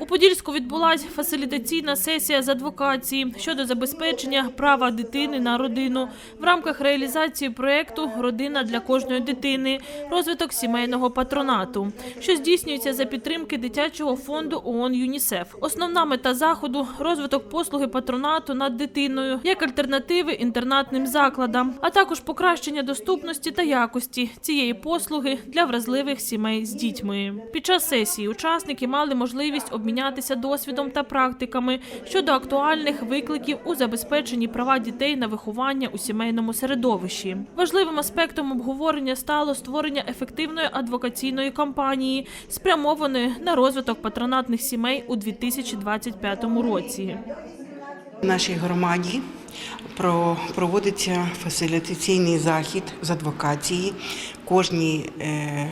У Подільську відбулася фасилітаційна сесія з адвокації щодо забезпечення права дитини на родину в рамках реалізації проєкту Родина для кожної дитини, розвиток сімейного патронату, що здійснюється за підтримки дитячого фонду ООН ЮНІСЕФ. Основна мета заходу розвиток послуги патронату над дитиною як альтернативи інтернатним закладам, а також покращення доступності та якості цієї послуги для вразливих сімей з дітьми. Під час сесії учасники мали можливість обмінятися досвідом та практиками щодо актуальних викликів у забезпеченні права дітей на виховання у сімейному середовищі. Важливим аспектом обговорення стало створення ефективної адвокаційної кампанії, спрямованої на розвиток патронатних сімей у 2025 році. В нашій громаді про- проводиться фасилітаційний захід з адвокації кожній е,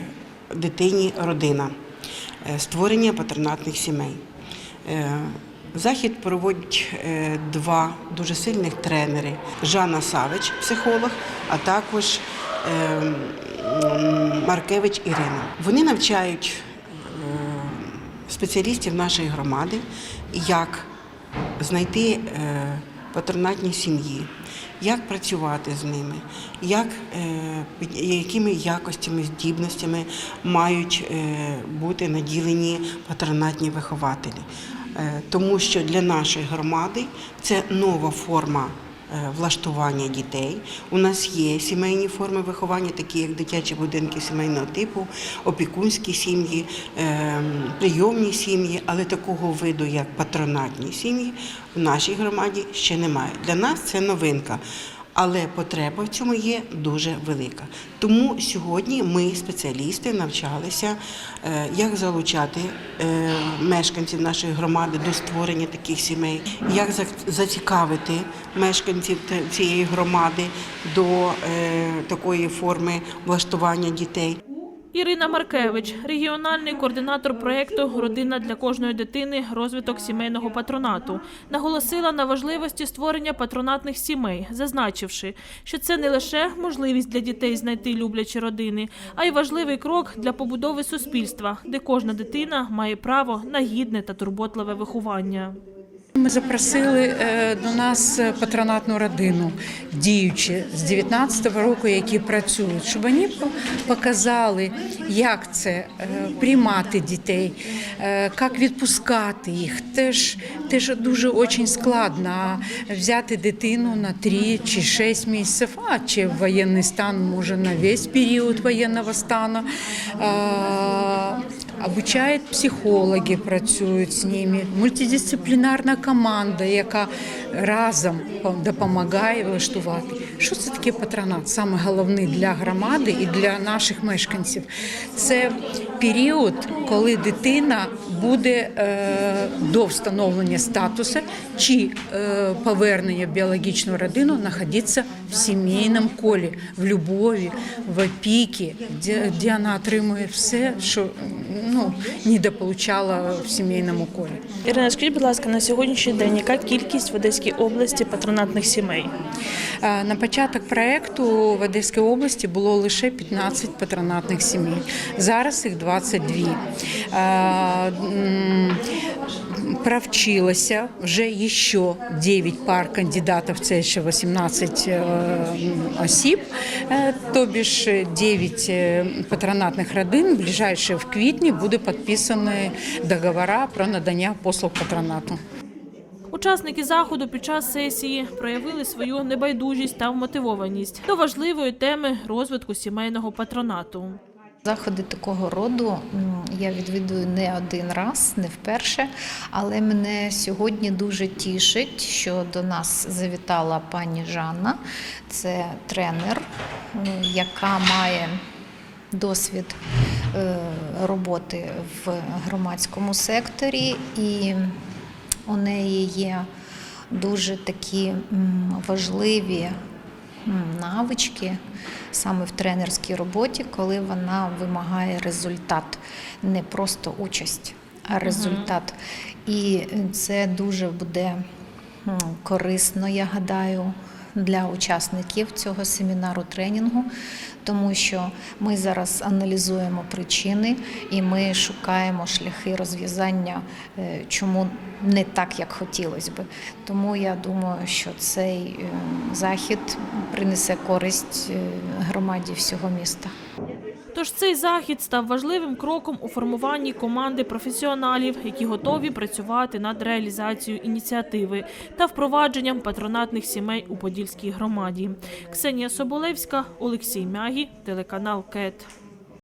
дитині родина, створення патронатних сімей. Е, Захід проводять е, два дуже сильних тренери: Жанна Савич, психолог, а також е, Маркевич Ірина. Вони навчають е, спеціалістів нашої громади, як знайти патронатні сім'ї, як працювати з ними, як, е, якими якостями, здібностями мають е, бути наділені патронатні вихователі. Е, Тому що для нашої громади це нова форма влаштування дітей. У нас є сімейні форми виховання, такі як дитячі будинки сімейного типу, опікунські сім'ї, е, прийомні сім'ї, але такого виду, як патронатні сім'ї, в нашій громаді ще немає. Для нас це новинка. Але потреба в цьому є дуже велика. Тому сьогодні ми, спеціалісти, навчалися, е, як залучати е, мешканців нашої громади до створення таких сімей, як зацікавити мешканців цієї громади до е, такої форми влаштування дітей. Ірина Маркевич, регіональний координатор проєкту Родина для кожної дитини, розвиток сімейного патронату, наголосила на важливості створення патронатних сімей, зазначивши, що це не лише можливість для дітей знайти люблячі родини, а й важливий крок для побудови суспільства, де кожна дитина має право на гідне та турботливе виховання. Ми запросили е, до нас патронатну родину, діючі з 19-го року, які працюють, щоб вони показали, як це е, приймати дітей, е, як відпускати їх. Теж, теж дуже дуже складно взяти дитину на 3 чи 6 місяців, а чи воєнний стан може на весь період воєнного стану. Обучають психологи, працюють з ними, мультидисциплінарна команда, яка разом допомагає влаштувати. Що це таке патронат? Саме головне для громади і для наших мешканців. Це період, коли дитина буде е, до встановлення статусу чи е, повернення в біологічну родину знаходитися в сімейному колі, в любові, в опіки, де, де вона отримує все, що ну, недополучала в сімейному колі. Ірина, скажіть, будь ласка, на сьогоднішній день яка кількість в Одеській області патронатних сімей? Е, На початок проекту в Одеській області було лише 15 патронатних сімей. Зараз їх 22. Е, м, Провчилося вже ще 9 пар кандидатів, це ще 18 е, осіб, е, тобі ж 9 е, патронатних родин. В ближайші в квітні буде підписані договори про надання послуг патронату. Учасники заходу під час сесії проявили свою небайдужість та вмотивованість до важливої теми розвитку сімейного патронату. Заходи такого роду я відвідую не один раз, не вперше, але мене сьогодні дуже тішить, що до нас завітала пані Жанна. Це тренер, яка має досвід е, роботи в громадському секторі, і у неї є дуже такі важливі навички саме в тренерській роботі, коли вона вимагає результат, не просто участь, а результат. І це дуже буде корисно, я гадаю, для учасників цього семінару тренінгу, тому що ми зараз аналізуємо причини і ми шукаємо шляхи розв'язання, е, чому не так, як хотілося би. Тому я думаю, що цей е, захід принесе користь е, громаді всього міста. Тож цей захід став важливим кроком у формуванні команди професіоналів, які готові працювати над реалізацією ініціативи та впровадженням патронатних сімей у Подільській громаді. Ксенія Соболевська, Олексій Мягі, телеканал КЕТ.